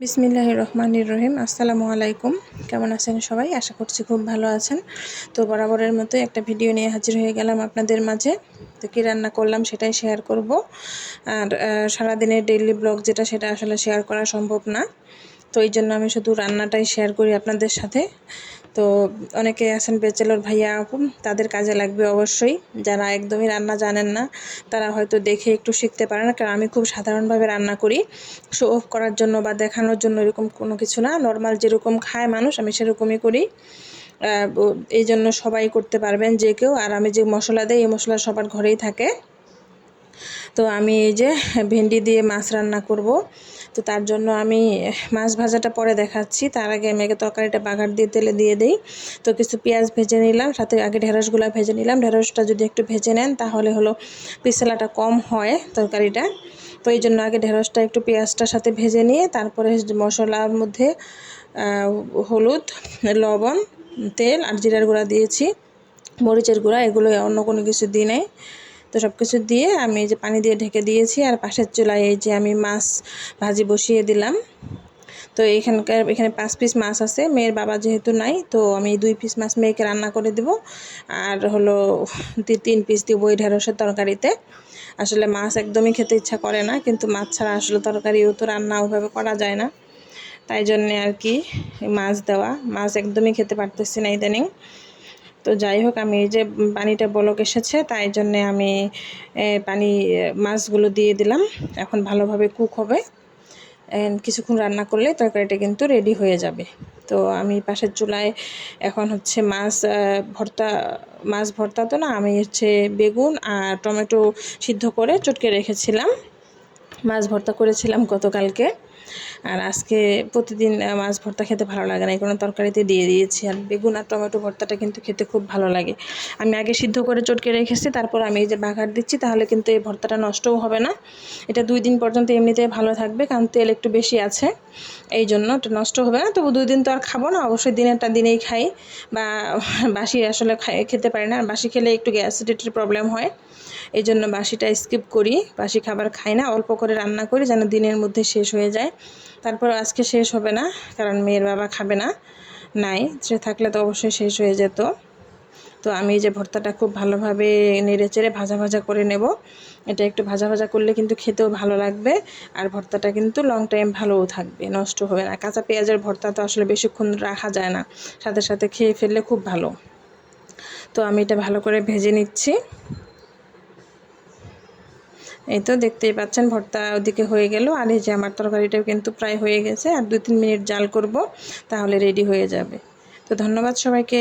বিসমিল্লাহ রহমানির রহিম। আসসালামু আলাইকুম। কেমন আছেন সবাই? আশা করছি খুব ভালো আছেন। তো বরাবরের মতো একটা ভিডিও নিয়ে হাজির হয়ে গেলাম আপনাদের মাঝে। তো কী রান্না করলাম সেটাই শেয়ার করব। আর সারাদিনের ডেইলি ব্লগ যেটা সেটা আসলে শেয়ার করা সম্ভব না। তো এই জন্য আমি শুধু রান্নাটাই শেয়ার করি আপনাদের সাথে। তো অনেকে আছেন বেচেলর ভাইয়া, আপু, তাদের কাজে লাগবে অবশ্যই। যারা একদমই রান্না জানেন না, তারা হয়তো দেখে একটু শিখতে পারে না কারণ আমি খুব সাধারণভাবে রান্না করি। শো অফ করার জন্য বা দেখানোর জন্য এরকম কোনো কিছু না। নর্মাল যেরকম খায় মানুষ, আমি সেরকমই করি। এই জন্য সবাই করতে পারবেন, যে কেউ। আর আমি যে মশলা দিই, এই মশলা সবার ঘরেই থাকে। তো আমি এই যে ভেন্ডি দিয়ে মাছ রান্না করব। তো তার জন্য আমি মাছ ভাজাটা পরে দেখাচ্ছি। তার আগে আমি আগে তরকারিটা বাগার দিয়ে তেলে দিয়ে দিই। তো কিছু পেঁয়াজ ভেজে নিলাম, সাথে আগে ঢেঁড়সগুলো ভেজে নিলাম। ঢেঁড়সটা যদি একটু ভেজে নেন, তাহলে হলো পিসলাটা কম হয় তরকারিটা। তো এই জন্য আগে ঢেঁড়সটা একটু পেঁয়াজটার সাথে ভেজে নিয়ে, তারপরে মশলার মধ্যে হলুদ, লবণ, তেল আর জিরার গুঁড়া দিয়েছি। মরিচের গুঁড়া, এগুলো অন্য কোনো কিছু দিই নেই। তো সব কিছু দিয়ে আমি যে পানি দিয়ে ঢেকে দিয়েছি আর পাশের চুলায় এই যে আমি মাছ ভাজি বসিয়ে দিলাম। তো এখানকার, এখানে পাঁচ পিস মাছ আছে, মেয়ের বাবা যেহেতু নাই, তো আমি দুই পিস মাছ মেয়েকে রান্না করে দেব। আর হলো, তিন পিস দিব ওই ঢেঁড়সের তরকারিতে। আসলে মাছ একদমই খেতে ইচ্ছা করে না, কিন্তু মাছ ছাড়া আসলে তরকারিও তো রান্না ওইভাবে করা যায় না। তাই জন্যে আর কি মাছ দেওয়া, মাছ একদমই খেতে পারতেছি না ইদানিং। তো যাই হোক, আমি এই যে পানিটা বলক এসেছে, তাই জন্যে আমি পানি মাছগুলো দিয়ে দিলাম। এখন ভালোভাবে কুক হবে। কিছুক্ষণ রান্না করলে তরকারিটা কিন্তু রেডি হয়ে যাবে। তো আমি পাশের চুলায় এখন হচ্ছে মাছ ভর্তা মাছ ভর্তা তো না, আমি হচ্ছে বেগুন আর টমেটো সিদ্ধ করে চটকে রেখেছিলাম। মাছ ভর্তা করেছিলাম গতকালকে। আর আজকে প্রতিদিন মাছ ভর্তা খেতে ভালো লাগে না, এই কোনো তরকারিতে দিয়ে দিয়েছি। আর বেগুন আর টমেটো ভর্তাটা কিন্তু খেতে খুব ভালো লাগে। আমি আগে সিদ্ধ করে চটকে রেখেছি, তারপর আমি এই যে বাঘার দিচ্ছি, তাহলে কিন্তু এই ভর্তাটা নষ্টও হবে না। এটা দুই দিন পর্যন্ত এমনিতে ভালো থাকবে, কারণ তেল একটু বেশি আছে, এই জন্য এটা নষ্ট হবে না। তবু দুই দিন তো আর খাব না, অবশ্যই দিনেরটা দিনেই খাই। বা বাসি আসলে খেতে পারি না। আর বাসি খেলে একটু গ্যাসিডিটির প্রবলেম হয়, এই জন্য বাসিটা স্কিপ করি। বাসি খাবার খাই না, অল্প করে রান্না করি, যেন দিনের মধ্যে শেষ হয়ে যায়। তারপর আজকে শেষ হবে না, কারণ মেয়ের বাবা খাবে না, নাই। সে থাকলে তো অবশ্যই শেষ হয়ে যেত। তো আমি যে ভর্তাটা খুব ভালোভাবে নেড়ে চেড়ে ভাজা ভাজা করে নেব। এটা একটু ভাজা ভাজা করলে কিন্তু খেতেও ভালো লাগবে, আর ভর্তাটা কিন্তু লং টাইম ভালোও থাকবে, নষ্ট হবে না। কাঁচা পেঁয়াজের ভর্তা তো আসলে বেশিক্ষণ রাখা যায় না, সাথে সাথে খেয়ে ফেললে খুব ভালো। তো আমি এটা ভালো করে ভেজে নিচ্ছি। এই তো দেখতেই পাচ্ছেন, ভর্তা ওদিকে হয়ে গেল। আর এই যে আমার তরকারিটাও কিন্তু প্রায় হয়ে গেছে। আর দু তিন মিনিট জাল করব, তাহলে রেডি হয়ে যাবে। তো ধন্যবাদ সবাইকে।